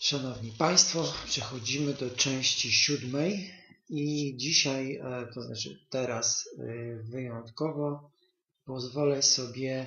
Szanowni Państwo, przechodzimy do części siódmej i dzisiaj, e, to znaczy teraz e, wyjątkowo, pozwolę sobie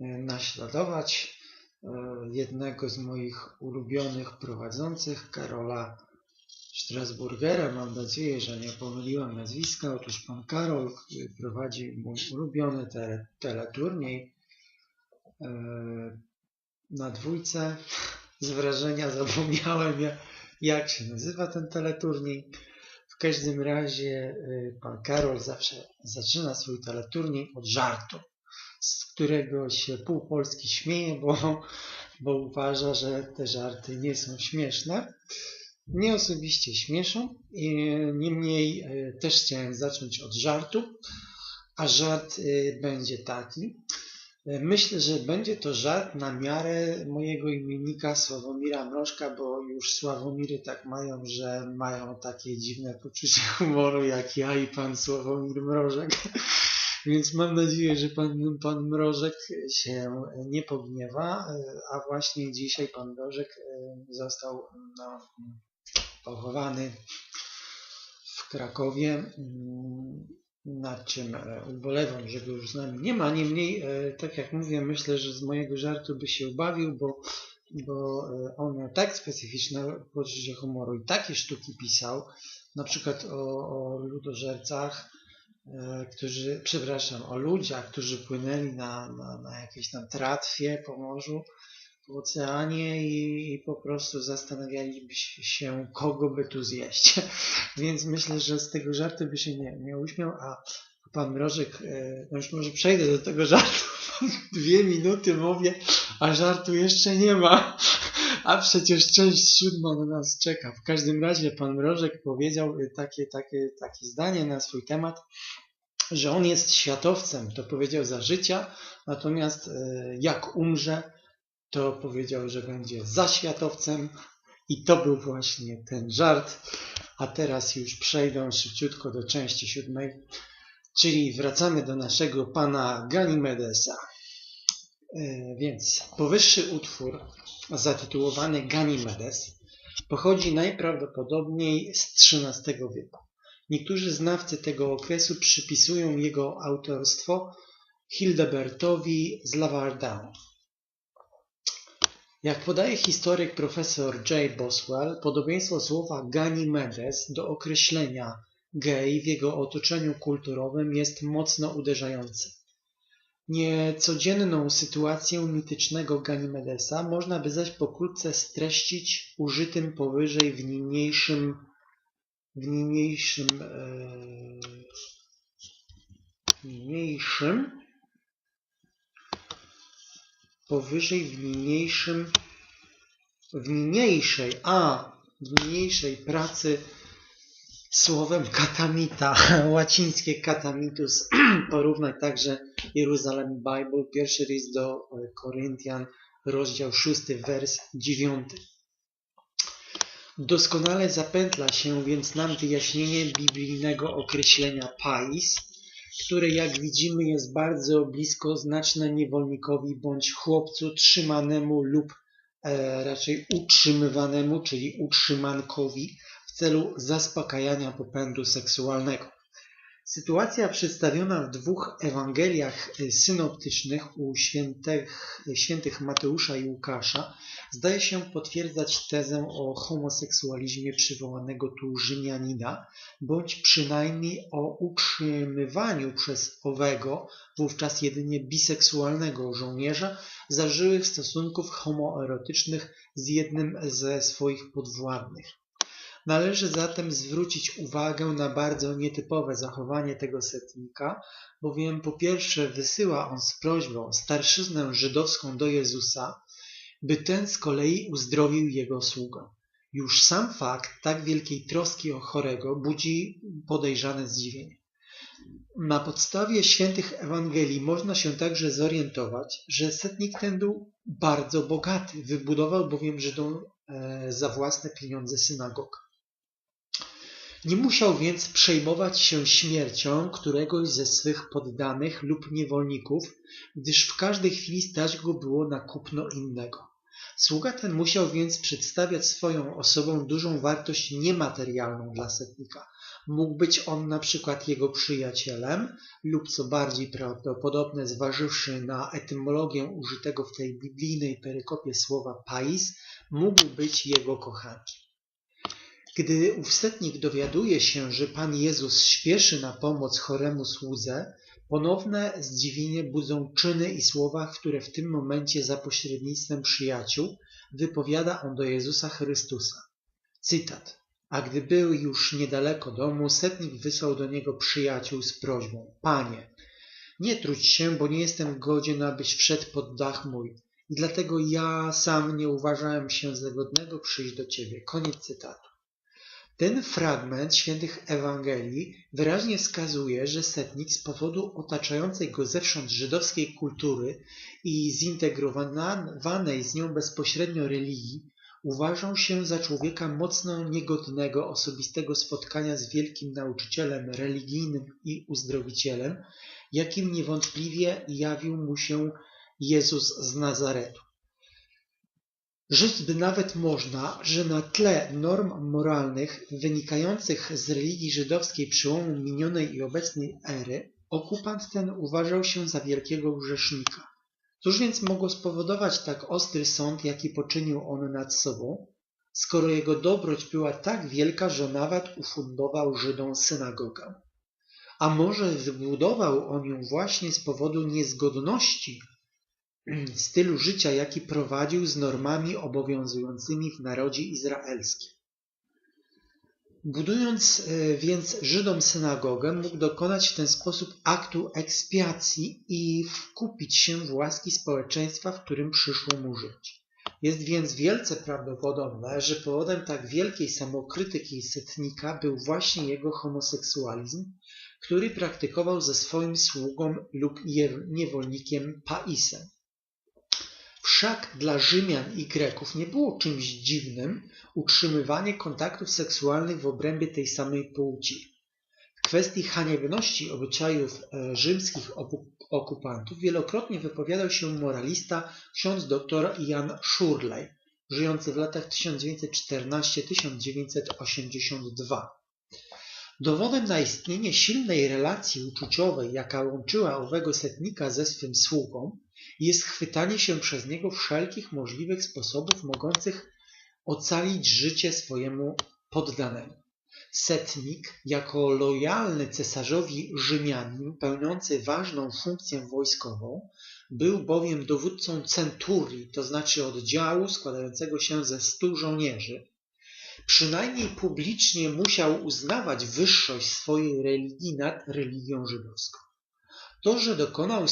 e, naśladować jednego z moich ulubionych prowadzących, Karola Strasburgera. Mam nadzieję, że nie pomyliłem nazwiska. Otóż pan Karol, prowadzi mój ulubiony tele, teleturniej na dwójce z wrażenia zapomniałem, jak się nazywa ten teleturniej. W każdym razie y, pan Karol zawsze zaczyna swój teleturniej od żartu, z którego się pół Polski śmieje, bo, bo uważa, że te żarty nie są śmieszne. Mnie osobiście śmieszą, niemniej y, też chciałem zacząć od żartu, a żart y, będzie taki, Myślę, że będzie to żart na miarę mojego imiennika Sławomira Mrożka, bo już Sławomiry tak mają, że mają takie dziwne poczucie humoru jak ja i pan Sławomir Mrożek. Więc mam nadzieję, że pan, pan Mrożek się nie pogniewa, a właśnie dzisiaj pan Mrożek e, został no, pochowany w Krakowie mm, nad czym e, ubolewam, że go już z nami nie ma. Niemniej, e, tak jak mówię, myślę, że z mojego żartu by się ubawił, bo, bo e, on miał tak specyficzne poczucie humoru i takie sztuki pisał, na przykład o, o ludożercach, którzy, przepraszam, o ludziach, którzy płynęli na, na, na jakiejś tam tratwie po morzu, w oceanie i, i, po prostu zastanawialiby się, kogo by tu zjeść. Więc myślę, że z tego żartu by się nie, nie uśmiał, a pan Mrożek, e, no już może przejdę do tego żartu, dwie minuty mówię, a żartu jeszcze nie ma, a przecież część siódma na nas czeka. W każdym razie pan Mrożek powiedział takie, takie, takie zdanie na swój temat, że on jest światowcem, to powiedział za życia, natomiast e, jak umrze, to powiedział, że będzie zaświatowcem i to był właśnie ten żart. A teraz już przejdę szybciutko do części siódmej, czyli wracamy do naszego pana Ganimedesa. E, więc powyższy utwór zatytułowany Ganimedes pochodzi najprawdopodobniej z XIII wieku. Niektórzy znawcy tego okresu przypisują jego autorstwo Hildebertowi z Lavardin. Jak podaje historyk profesor J. Boswell, podobieństwo słowa Ganymedes do określenia gej w jego otoczeniu kulturowym jest mocno uderzające. Niecodzienną sytuację mitycznego Ganymedesa można by zaś pokrótce streścić użytym powyżej w niniejszym w niniejszym e, niniejszym powyżej w niniejszym, w niniejszej, a w niniejszej pracy słowem katamita, łacińskie katamitus, porównać także Jeruzalem Bible, pierwszy list do Koryntian, rozdział 6, wers 9. Doskonale zapętla się więc nam wyjaśnienie biblijnego określenia pais, które jak widzimy jest bardzo blisko znaczne niewolnikowi bądź chłopcu trzymanemu lub e, raczej utrzymywanemu, czyli utrzymankowi w celu zaspokajania popędu seksualnego. Sytuacja przedstawiona w dwóch Ewangeliach synoptycznych u świętych, świętych Mateusza i Łukasza zdaje się potwierdzać tezę o homoseksualizmie przywołanego tu Rzymianina, bądź przynajmniej o utrzymywaniu przez owego, wówczas jedynie biseksualnego żołnierza, zażyłych stosunków homoerotycznych z jednym ze swoich podwładnych. Należy zatem zwrócić uwagę na bardzo nietypowe zachowanie tego setnika, bowiem po pierwsze wysyła on z prośbą starszyznę żydowską do Jezusa, by ten z kolei uzdrowił jego sługę. Już sam fakt tak wielkiej troski o chorego budzi podejrzane zdziwienie. Na podstawie świętych Ewangelii można się także zorientować, że setnik ten był bardzo bogaty, wybudował bowiem Żydom e, za własne pieniądze synagog. Nie musiał więc przejmować się śmiercią któregoś ze swych poddanych lub niewolników, gdyż w każdej chwili stać go było na kupno innego. Sługa ten musiał więc przedstawiać swoją osobą dużą wartość niematerialną dla setnika. Mógł być on na przykład jego przyjacielem lub co bardziej prawdopodobne zważywszy na etymologię użytego w tej biblijnej perykopie słowa pais, mógł być jego kochankiem. Gdy ów setnik dowiaduje się, że Pan Jezus śpieszy na pomoc choremu słudze, ponowne zdziwienie budzą czyny i słowa, które w tym momencie za pośrednictwem przyjaciół wypowiada on do Jezusa Chrystusa. Cytat. A gdy był już niedaleko domu, setnik wysłał do niego przyjaciół z prośbą. Panie, nie trudź się, bo nie jestem godzien, abyś wszedł pod dach mój. I dlatego ja sam nie uważałem się za godnego przyjść do Ciebie. Koniec cytatu. Ten fragment świętych Ewangelii wyraźnie wskazuje, że setnik z powodu otaczającej go zewsząd żydowskiej kultury i zintegrowanej z nią bezpośrednio religii uważał się za człowieka mocno niegodnego osobistego spotkania z wielkim nauczycielem religijnym i uzdrowicielem, jakim niewątpliwie jawił mu się Jezus z Nazaretu. Rzec by nawet można, że na tle norm moralnych wynikających z religii żydowskiej przełomu minionej i obecnej ery, okupant ten uważał się za wielkiego grzesznika. Cóż więc mogło spowodować tak ostry sąd, jaki poczynił on nad sobą, skoro jego dobroć była tak wielka, że nawet ufundował Żydom synagogę? A może zbudował on ją właśnie z powodu niezgodności stylu życia, jaki prowadził z normami obowiązującymi w narodzie izraelskim. Budując e, więc Żydom synagogę, mógł dokonać w ten sposób aktu ekspiacji i wkupić się w łaski społeczeństwa, w którym przyszło mu żyć. Jest więc wielce prawdopodobne, że powodem tak wielkiej samokrytyki setnika był właśnie jego homoseksualizm, który praktykował ze swoim sługą lub niewolnikiem Paisem. Wszak dla Rzymian i Greków nie było czymś dziwnym utrzymywanie kontaktów seksualnych w obrębie tej samej płci. W kwestii haniebności obyczajów e, rzymskich okupantów wielokrotnie wypowiadał się moralista ksiądz dr Jan Szurlej, żyjący w latach 1914-1982. Dowodem na istnienie silnej relacji uczuciowej, jaka łączyła owego setnika ze swym sługą, jest chwytanie się przez niego wszelkich możliwych sposobów mogących ocalić życie swojemu poddanemu. Setnik, jako lojalny cesarzowi Rzymianin, pełniący ważną funkcję wojskową, był bowiem dowódcą centurii, to znaczy oddziału składającego się ze stu żołnierzy. Przynajmniej publicznie musiał uznawać wyższość swojej religii nad religią żydowską. To, że dokonał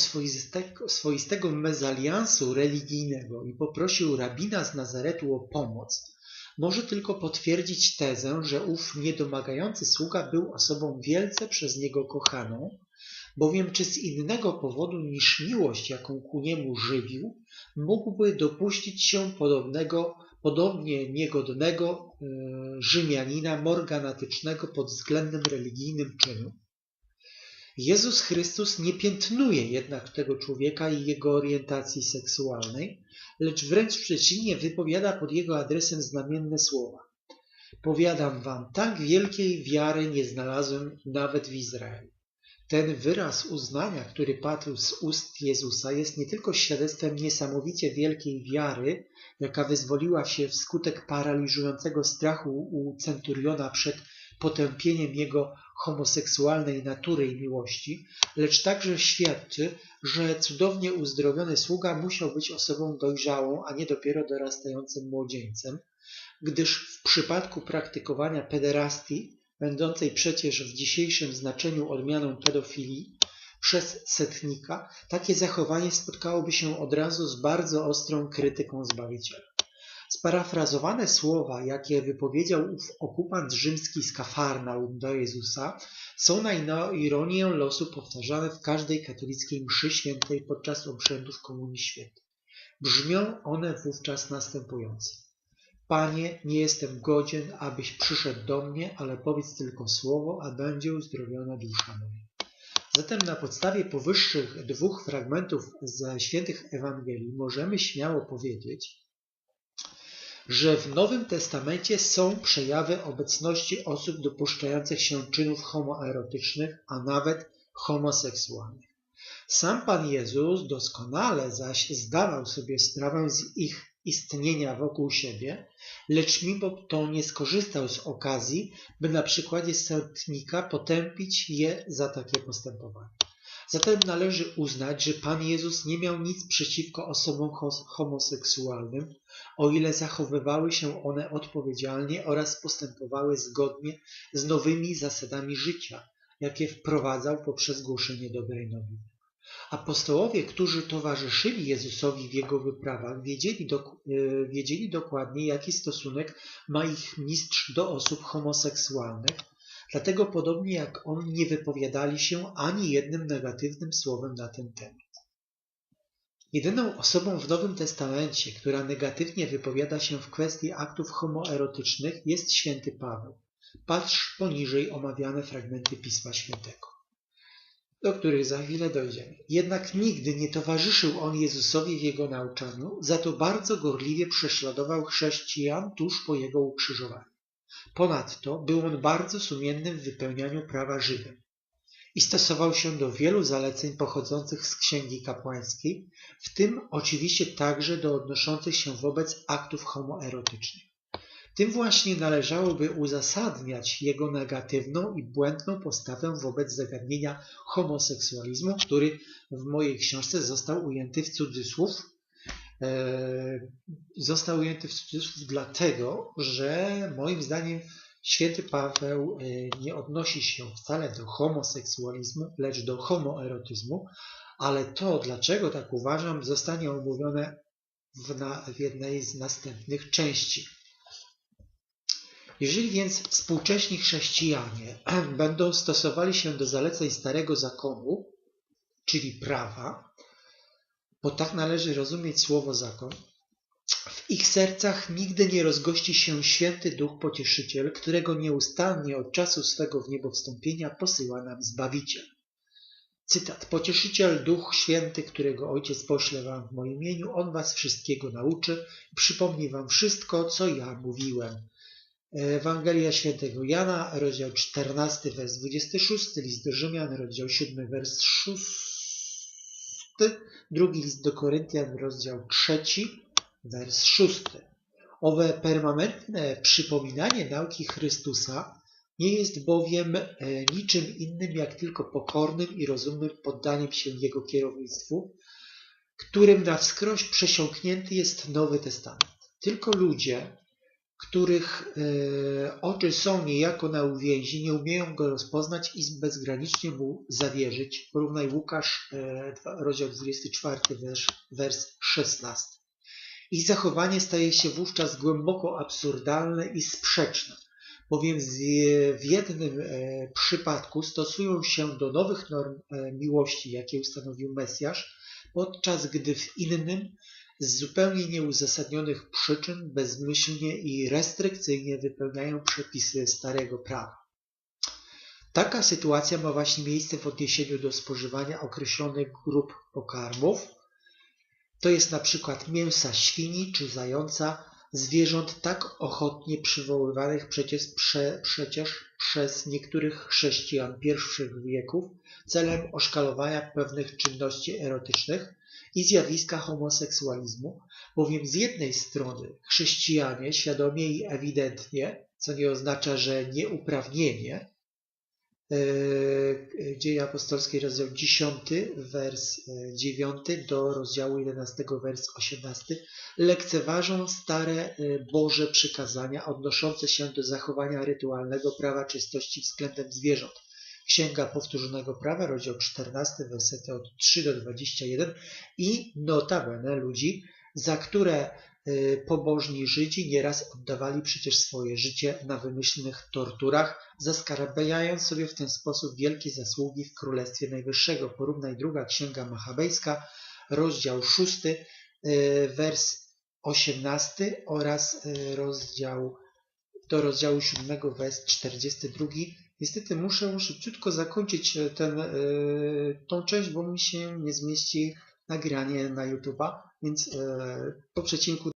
swoistego, mezaliansu religijnego i poprosił rabina z Nazaretu o pomoc, może tylko potwierdzić tezę, że ów niedomagający sługa był osobą wielce przez niego kochaną, bowiem czy z innego powodu niż miłość, jaką ku niemu żywił, mógłby dopuścić się podobnego, podobnie niegodnego yy, Rzymianina morganatycznego pod względem religijnym czynu? Jezus Chrystus nie piętnuje jednak tego człowieka i jego orientacji seksualnej, lecz wręcz przeciwnie wypowiada pod jego adresem znamienne słowa. Powiadam wam, tak wielkiej wiary nie znalazłem nawet w Izraelu. Ten wyraz uznania, który padł z ust Jezusa, jest nie tylko świadectwem niesamowicie wielkiej wiary, jaka wyzwoliła się wskutek paraliżującego strachu u centuriona przed potępieniem jego homoseksualnej natury i miłości, lecz także świadczy, że cudownie uzdrowiony sługa musiał być osobą dojrzałą, a nie dopiero dorastającym młodzieńcem, gdyż w przypadku praktykowania pederastii, będącej przecież w dzisiejszym znaczeniu odmianą pedofilii, przez setnika, takie zachowanie spotkałoby się od razu z bardzo ostrą krytyką Zbawiciela. Sparafrazowane słowa, jakie wypowiedział ów okupant rzymski z Kafarnaum do Jezusa, są na ironię losu powtarzane w każdej katolickiej mszy świętej podczas obrzędów Komunii Świętej. Brzmią one wówczas następująco. Panie, nie jestem godzien, abyś przyszedł do mnie, ale powiedz tylko słowo, a będzie uzdrowiona dusza moja. Zatem na podstawie powyższych dwóch fragmentów ze świętych Ewangelii możemy śmiało powiedzieć, że w Nowym Testamencie są przejawy obecności osób dopuszczających się czynów homoerotycznych, a nawet homoseksualnych. Sam Pan Jezus doskonale zaś zdawał sobie sprawę z ich istnienia wokół siebie, lecz mimo to nie skorzystał z okazji, by na przykładzie setnika potępić je za takie postępowanie. Zatem należy uznać, że Pan Jezus nie miał nic przeciwko osobom homoseksualnym, o ile zachowywały się one odpowiedzialnie oraz postępowały zgodnie z nowymi zasadami życia, jakie wprowadzał poprzez głoszenie dobrej nowiny. Apostołowie, którzy towarzyszyli Jezusowi w jego wyprawach, wiedzieli, dok e, wiedzieli dokładnie, jaki stosunek ma ich mistrz do osób homoseksualnych, dlatego podobnie jak on nie wypowiadali się ani jednym negatywnym słowem na ten temat. Jedyną osobą w Nowym Testamencie, która negatywnie wypowiada się w kwestii aktów homoerotycznych jest święty Paweł. Patrz poniżej omawiane fragmenty Pisma Świętego do których za chwilę dojdziemy. Jednak nigdy nie towarzyszył on Jezusowi w jego nauczaniu, za to bardzo gorliwie prześladował chrześcijan tuż po jego ukrzyżowaniu. Ponadto był on bardzo sumienny w wypełnianiu prawa Żydem i stosował się do wielu zaleceń pochodzących z księgi kapłańskiej, w tym oczywiście także do odnoszących się wobec aktów homoerotycznych. Tym właśnie należałoby uzasadniać jego negatywną i błędną postawę wobec zagadnienia homoseksualizmu, który w mojej książce został ujęty w cudzysłów. E, został ujęty w cudzysłów dlatego, że moim zdaniem święty Paweł e, nie odnosi się wcale do homoseksualizmu, lecz do homoerotyzmu, ale to, dlaczego tak uważam, zostanie omówione w, na, w jednej z następnych części. Jeżeli więc współcześni chrześcijanie będą stosowali się do zaleceń Starego Zakonu, czyli prawa, bo tak należy rozumieć słowo zakon, w ich sercach nigdy nie rozgości się święty Duch Pocieszyciel, którego nieustannie od czasu swego w niebo wstąpienia posyła nam Zbawiciel. Cytat. Pocieszyciel, Duch Święty, którego Ojciec pośle wam w moim imieniu, On was wszystkiego nauczy i przypomni wam wszystko, co ja mówiłem. Ewangelia Świętego Jana, rozdział 14, wers 26, list do Rzymian, rozdział 7, wers 6, drugi list do Koryntian, rozdział 3, wers 6. Owe permanentne przypominanie nauki Chrystusa nie jest bowiem e, niczym innym jak tylko pokornym i rozumnym poddaniem się Jego kierownictwu, którym na wskroś przesiąknięty jest Nowy Testament. Tylko ludzie, których e, oczy są niejako na uwięzi, nie umieją go rozpoznać i bezgranicznie mu zawierzyć. Porównaj Łukasz, e, rozdział 24, wers, wers 16. Ich zachowanie staje się wówczas głęboko absurdalne i sprzeczne, bowiem w jednym e, przypadku stosują się do nowych norm miłości, jakie ustanowił Mesjasz, podczas gdy w innym z zupełnie nieuzasadnionych przyczyn bezmyślnie i restrykcyjnie wypełniają przepisy starego prawa. Taka sytuacja ma właśnie miejsce w odniesieniu do spożywania określonych grup pokarmów, to jest na przykład mięsa świni czy zająca, zwierząt tak ochotnie przywoływanych przecież, prze, przecież przez niektórych chrześcijan pierwszych wieków celem oszkalowania pewnych czynności erotycznych, i zjawiska homoseksualizmu, bowiem z jednej strony chrześcijanie świadomie i ewidentnie, co nie oznacza, że nieuprawnienie, e, Dzieje apostolskie, rozdział 10, wers 9 e, do rozdziału 11, wers 18, lekceważą stare e, Boże przykazania odnoszące się do zachowania rytualnego prawa czystości względem zwierząt Księga Powtórzonego Prawa, rozdział 14, wersety od 3 do 21 i notabene ludzi, za które y, pobożni Żydzi nieraz oddawali przecież swoje życie na wymyślnych torturach, zaskarbiając sobie w ten sposób wielkie zasługi w Królestwie Najwyższego. Porównaj druga Księga Machabejska, rozdział 6, y, wers 18 oraz y, rozdział do rozdziału 7, wers 42 Niestety muszę szybciutko zakończyć e, ten, e, tą część, bo mi się nie zmieści nagranie na YouTube'a, więc e, po przecinku